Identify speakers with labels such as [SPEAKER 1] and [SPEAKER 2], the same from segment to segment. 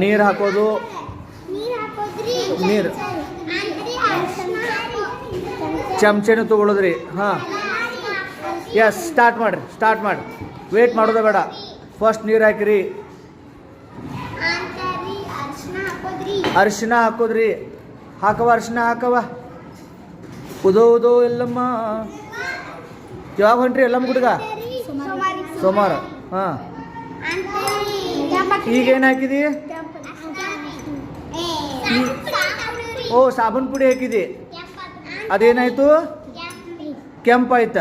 [SPEAKER 1] ನೀರ್ ಹಾಕೋದು.
[SPEAKER 2] ನೀರು ಚಮಚೆನೂ ತಗೊಳ್ಳೋದ್ರಿ ಹಾಂ. ಎಸ್ ಸ್ಟಾರ್ಟ್ ಮಾಡ್ರಿ ಸ್ಟಾರ್ಟ್ ಮಾಡಿ ವೇಟ್ ಮಾಡೋದ ಬೇಡ. ಫಸ್ಟ್ ನೀರು ಹಾಕಿರಿ.
[SPEAKER 1] ಅರ್ಶಿನ ಹಾಕೋದ್ರಿ.
[SPEAKER 2] ಹಾಕವ ಅರಿಶಿನ ಹಾಕವ ಉದೋ ಉದೋ ಎಲ್ಲಮ್ಮ. ಯಾವಾಗ ಹೊಂಟ್ರಿ ಎಲ್ಲಮ್ಮ ಗುಡ್ಗ?
[SPEAKER 1] ಸೋಮಾರಿ.
[SPEAKER 2] ಸೋಮವಾರ ಹಾಂ. ಈಗೇನು ಹಾಕಿದಿ? ಓ ಸಾಬೂನ್ ಪುಡಿ ಹಾಕಿದಿ. ಅದೇನಾಯ್ತು? ಕೆಂಪಾಯ್ತ.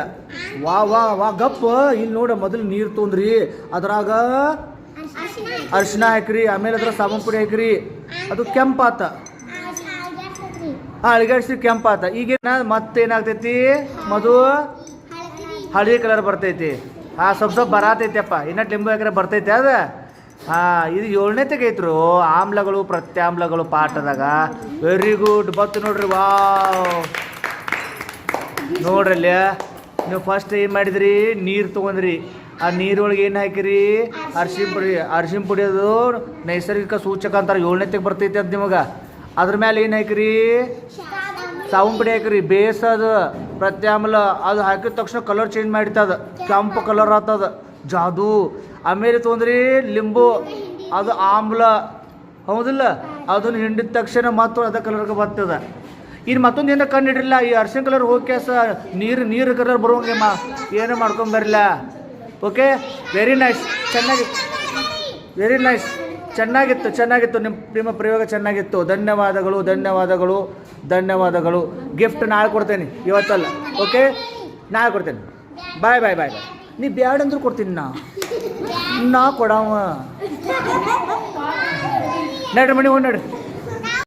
[SPEAKER 2] ವಾ ವಾ ವಾ ಗಪ್ಪ. ಇಲ್ಲಿ ನೋಡ ಮೊದಲು ನೀರು ತೊಂದ್ರಿ. ಅದ್ರಾಗ ಅರ್ಶಿನ ಹಾಕ್ರಿ ಆಮೇಲೆ ಅದ್ರ ಸಾಬೂನ್ ಪುಡಿ ಹಾಕ್ರಿ. ಅದು ಕೆಂಪಾತ. ಹಾ ಅಳಿಗಾಡ್ಸಿ ಕೆಂಪಾತ. ಈಗೇನ ಮತ್ತೇನಾಗ್ತೈತಿ? ಮದು ಹಳದಿ ಕಲರ್ ಬರ್ತೈತಿ. ಹಾಂ ಸ್ವಲ್ಪ ಸ್ವಲ್ಪ ಬರಾತೈತಿಯಪ್ಪ ಇನ್ನ ಲಿಂಬು ಹಾಕಿದ್ರೆ ಬರ್ತೈತೆ ಅದ. ಹಾಂ ಇದು ಏಳನೇ ತೆಗೈತ್ರು. ಆಮ್ಲಗಳು ಪ್ರತ್ಯಾಮ್ಲಗಳು ಪಾಠದಾಗ. ವೆರಿ ಗುಡ್ ಬತ್ತು ನೋಡ್ರಿ ವಾ ನೋಡ್ರಿ ಅಲ್ಲಿ. ನೀವು ಫಸ್ಟ್ ಏನು ಮಾಡಿದ್ರಿ? ನೀರು ತೊಗೊಂಡ್ರಿ. ಆ ನೀರೊಳಗೆ ಏನು ಹಾಕಿರಿ? ಅರ್ಶಿನ ಪುಡಿ. ಅರ್ಶಿನ ಪುಡಿ ಅದು ನೈಸರ್ಗಿಕ ಸೂಚಕ ಅಂತಾರೆ. ಏಳನೇ ತೆಗೆ ಬರ್ತೈತಿ ಅದು ನಿಮಗೆ. ಅದ್ರ ಮೇಲೆ ಏನು ಹಾಕಿರಿ? ಸಾಬೂನ್ ಪುಡಿ ಹಾಕಿರಿ. ಬೇಸದ. ಪ್ರತ್ಯಾಮ್ಲ ಅದು ಹಾಕಿದ ತಕ್ಷಣ ಕಲರ್ ಚೇಂಜ್ ಮಾಡಿತ್ತದ ಕೆಂಪು ಕಲರ್ ಆತದ. ಜಾದು ಆಮೇಲೆ ತೊಂದ್ರಿ ಲಿಂಬು, ಅದು ಆಮ್ಲ. ಹೌದಿಲ್ಲ? ಅದನ್ನ ಹಿಂಡಿದ ತಕ್ಷಣ ಮತ್ತು ಅದ ಕಲರ್ಗೆ ಬರ್ತದ. ಇನ್ನು ಮತ್ತೊಂದು ಏನೋ ಕಣ್ಣು ಇಡ್ರಿಲ್ಲ ಈ ಅರ್ಶಿನ ಕಲರ್ ಹೋಗ್ಯಾಸ ನೀರು ನೀರು ಕಲರ್ ಬರುವಂಗೆ ಮಾ ಏನೋ ಬರಲಿಲ್ಲ. ಓಕೆ ವೆರಿ ನೈಸ್ ಚೆನ್ನಾಗಿ. ವೆರಿ ನೈಸ್ ಚೆನ್ನಾಗಿತ್ತು ಚೆನ್ನಾಗಿತ್ತು. ನಿಮ್ಮ ನಿಮ್ಮ ಪ್ರಯೋಗ ಚೆನ್ನಾಗಿತ್ತು. ಧನ್ಯವಾದಗಳು ಧನ್ಯವಾದಗಳು ಧನ್ಯವಾದಗಳು. ಗಿಫ್ಟ್ ನಾಳೆ ಕೊಡ್ತೇನೆ, ಇವತ್ತಲ್ಲ. ಓಕೆ ನಾಳೆ ಕೊಡ್ತೇನೆ. ಬಾಯ್ ಬಾಯ್ ಬಾಯ್ ಬಾಯ್ ನೀ ಬ್ಯಾಡ ಅಂದ್ರೂ ಕೊಡ್ತೀನಿ ನಾ. ನಾ ಕೊಡವ. ನಡ್ರಿ ಮಣಿ ಹೋಗಿ ನಡ್ರಿ.